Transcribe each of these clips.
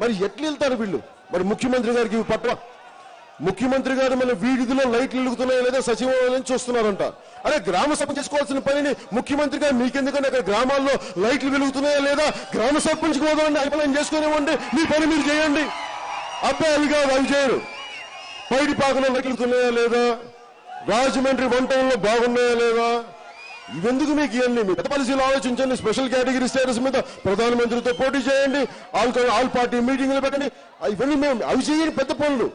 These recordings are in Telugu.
మరి ఎట్లా వెళ్తారు వీళ్ళు? మరి ముఖ్యమంత్రి గారికి ఇవి పట్ల. ముఖ్యమంత్రి గారు మన వీధిలో లైట్లు వెలుగుతున్నాయో లేదా సచివాలయం చూస్తున్నారంట అరే గ్రామ సభ చేసుకోవాల్సిన పనిని ముఖ్యమంత్రి గారు మీకెందుకంటే అక్కడ గ్రామాల్లో లైట్లు వెలుగుతున్నాయా లేదా? గ్రామ సర్పంచ్ కోదండి అభిప్రాయం చేసుకునేవ్వండి. మీ పని మీరు చేయండి. అబ్బాయిలుగా వాళ్ళు చేయరు పైడి పాకలో లైట్లు వెలుగుతున్నాయా లేదా? రాజమండ్రి వంటల్లో బాగున్నాయా లేదా? ఇవెందుకు మీకు ఇవన్నీ? మీ పెద్ద పాలసీలు ఆలోచించండి. స్పెషల్ కేటగిరీ స్టేటస్ మీద ప్రధానమంత్రితో పోటీ చేయండి. ఆల్ ఆల్ పార్టీ మీటింగ్లు పెట్టండి. ఇవన్నీ మేము అవి చేయని పెద్ద పనులు.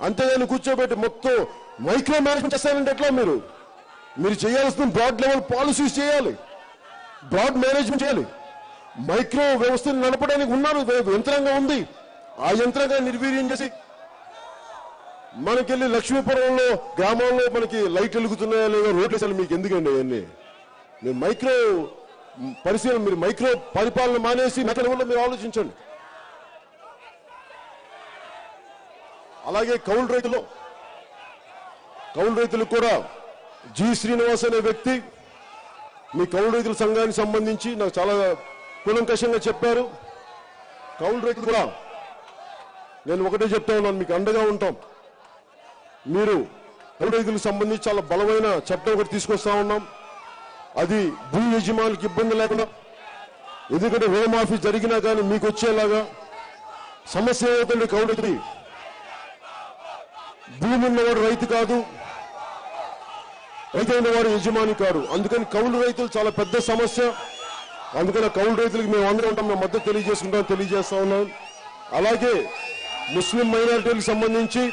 అంతేగాని కూర్చోబెట్టి మొత్తం మైక్రో మేనేజ్మెంట్ చేస్తారంటే ఎట్లా మీరు? మీరు చేయాల్సిన బ్రాడ్ లెవెల్ పాలసీస్ చేయాలి. బ్రాడ్ మేనేజ్మెంట్ చేయాలి. మైక్రో వ్యవస్థను నడపడానికి ఉన్నారు. యంత్రాంగం ఉంది. ఆ యంత్రాంగాన్ని నిర్వీర్యం చేసి మనకెళ్ళి లక్ష్మీపురంలో గ్రామాల్లో మనకి లైట్ వెలుగుతున్నాయా లేదా రోడ్లు అసలు మీకు ఎందుకండి అవన్నీ? మీరు మైక్రో పరిశీలన మీరు మైక్రో పరిపాలన మానేసి మెట్ల కూడా మీరు ఆలోచించండి. అలాగే కౌలు రైతులు. కౌలు రైతులకు కూడా జి శ్రీనివాస్ అనే వ్యక్తి మీ కౌలు రైతుల సంఘానికి సంబంధించి నాకు చాలా కులంకషంగా చెప్పారు. కౌలు రైతులు కూడా నేను ఒకటే చెప్తా ఉన్నాను మీకు అండగా ఉంటాం. మీరు రైతులకు సంబంధించి చాలా బలమైన చట్టం ఒకటి తీసుకొస్తా ఉన్నాం. అది భూ యజమానికి ఇబ్బంది లేకుండా ఎందుకంటే రుణమాఫీ జరిగినా కానీ మీకు వచ్చేలాగా సమస్య ఏమవుతుంది కౌలు భూమి ఉన్నవాడు రైతు కాదు రైతు వాడు యజమాని కాదు. అందుకని కౌలు రైతులు చాలా పెద్ద సమస్య. అందుకని కౌలు రైతులకు మేము అందరం ఉంటాం మేము మద్దతు తెలియజేసుకుంటాం తెలియజేస్తా ఉన్నాం. అలాగే ముస్లిం మైనారిటీలకు సంబంధించి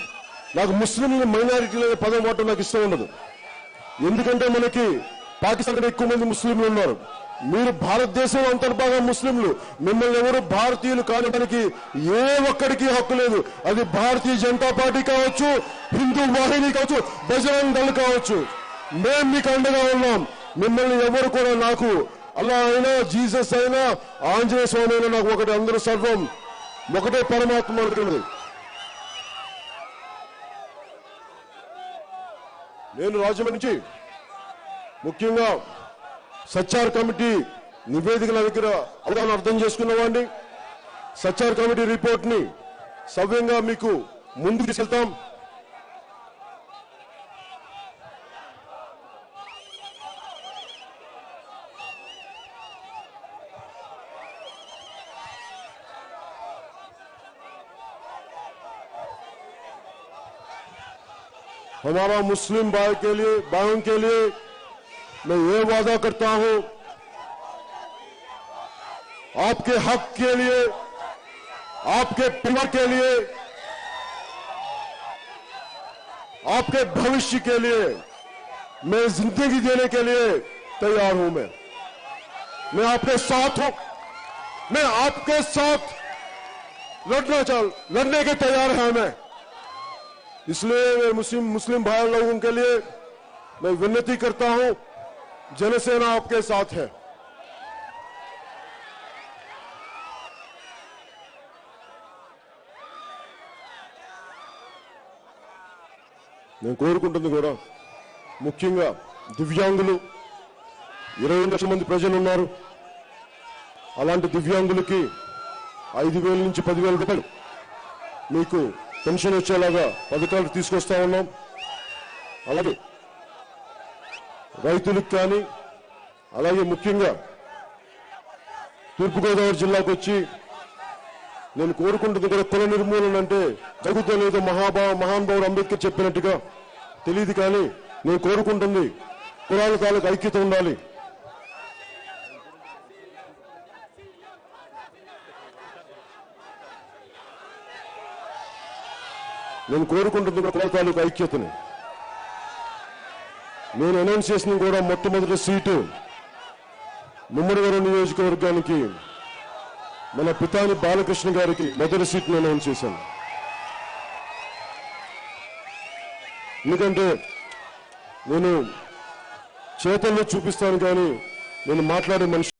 నాకు ముస్లింలు మైనారిటీలు అనే పదం వాడటం నాకు ఇష్టం ఉండదు. ఎందుకంటే మనకి పాకిస్తాన్ కంటే ఎక్కువ మంది ముస్లింలు ఉన్నారు. మీరు భారతదేశం అంతర్భాగం ముస్లింలు. మిమ్మల్ని ఎవరు భారతీయులు కానడానికి ఏ ఒక్కడికి హక్కు లేదు. అది భారతీయ జనతా పార్టీ కావచ్చు హిందూ వాహిని కావచ్చు బజరంగ్ దళ్ కావచ్చు. మేము మీకు అండగా ఉన్నాం. మిమ్మల్ని ఎవరు కూడా నాకు అలా అయినా జీసస్ అయినా ఆంజనేయ స్వామి అయినా నాకు ఒకటి అందరూ సర్వం. ఒకటే పరమాత్మ అనుకున్నది. నేను రాజమండ్రి నుంచి ముఖ్యంగా సచ్చార్ కమిటీ నివేదికల దగ్గర అవగాహన అర్థం చేసుకున్నవాడిని. సచ్చార్ కమిటీ రిపోర్ట్ని సవ్యంగా మీకు ముందుకు తీసుకెళ్తాం. हमारा मुस्लिम भाई के लिए भाइयों के लिए मैं ये वादा करता हूँ, आपके हक के लिए, आपके परिवार के लिए, आपके भविष्य के लिए, मैं ज़िंदगी देने के लिए तैयार हूँ मैं। मैं आपके साथ हूँ। मैं आपके साथ लड़ना चाह, लड़ने के तैयार हैं मैं। इसलिए मैं मुस्लिम मुस्लिम भाई लोगों के लिए मैं विनती करता हूं जनसेना आपके साथ है నేను కోరుకుంటుంది కూడా ముఖ్యంగా దివ్యాంగులు ఇరవై లక్షల మంది ప్రజలు ఉన్నారు అలాంటి దివ్యాంగులకి ఐదు వేల నుంచి పదివేల రూపాయలు మీకు పెన్షన్ వచ్చేలాగా పథకాలు తీసుకొస్తా ఉన్నాం. అలాగే రైతులకు కానీ అలాగే ముఖ్యంగా తూర్పుగోదావరి జిల్లాకు వచ్చి నేను కోరుకుంటుంది కూడా కుల నిర్మూలన అంటే జరుగుతలేదు మహాభా మహానుభావుడు అంబేద్కర్ చెప్పినట్టుగా తెలియదు కానీ నేను కోరుకుంటుంది కులాల తాలూకు ఐక్యత ఉండాలి. నేను కోరుకుంటుంది కూడా తాలూకు ఐక్యతని. నేను అనౌన్స్ చేసిన కూడా మొట్టమొదటి సీటు ముమ్మడివరం నియోజకవర్గానికి మన పితాని బాలకృష్ణ గారికి మొదటి సీట్ను అనౌన్స్ చేశాను. ఎందుకంటే నేను చేతల్లో చూపిస్తాను కానీ నేను మాట్లాడే మనిషి